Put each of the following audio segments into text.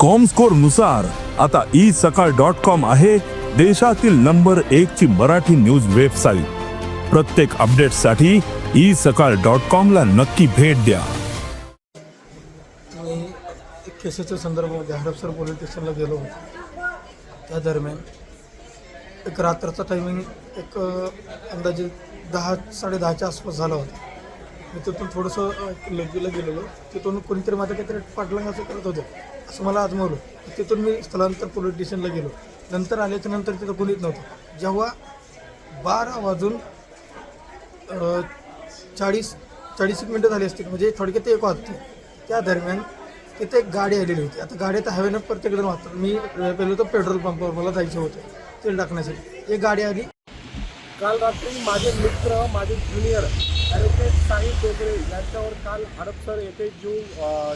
कॉमस्कोरनुसार आता ई सकाळ dot com आहे देशातील नंबर एक ची मराठी न्यूज वेबसाईट प्रत्येक अपडेटसाठी ई सकाळ डॉट कॉम ला नक्की भेट द्या. मी एक केसेसच्या संदर्भामध्ये हडपसर पोलीस स्टेशनला गेलो होतो. त्या दरम्यान एक रात्रचा टायमिंग एक अंदाजे दहा साडेदहाच्या आसपास झाला होता. मी तिथून थोडंसं लग्गीला गेलेलो. तिथून कोणीतरी माझं काहीतरी पाटलांग असं करत होतं. असं मला आजमावलं. तिथून मी स्थलांतर पोलीस स्टेशनला गेलो. नंतर आल्याच्यानंतर तिथं कोणीच नव्हतं. जेव्हा बारा वाजून चाळीस चाळीस एक मिनटं झाली असतील म्हणजे थोडक्यात एक वाजते त्या दरम्यान तिथे एक गाडी आलेली होती. आता गाडी तर हवेनं प्रत्येकजण वाहतात मी अ, पहिलं तर पेट्रोल पंपावर मला जायचं होतं. तेल टाकण्यासाठी. एक गाडी आली. काल रात्री माझे मित्र माझे ज्युनियर ॲडव्होकेट साई डोगरे यांच्यावर काल हडपसर येथे जीव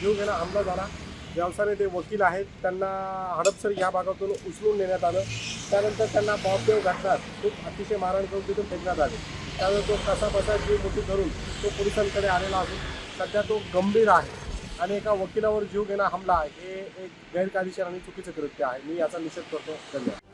जीव घेणा हमला झाला. व्यवसायाने ते वकील आहेत. त्यांना हडपसर या भागातून उचलून नेण्यात आलं. त्यानंतर त्यांना बॉबदेव घातला खूप अतिशय मारहाण करून तिथून फेकण्यात आले. त्यानंतर तो कसा बसा जीव मोठी करून तो पोलिसांकडे आलेला असून सध्या तो गंभीर आहे आणि एका वकिलावर जीव घेणा हमला हे एक गैरकायदेशीर आणि चुकीचं कृत्य आहे. मी याचा निषेध करतो. धन्यवाद.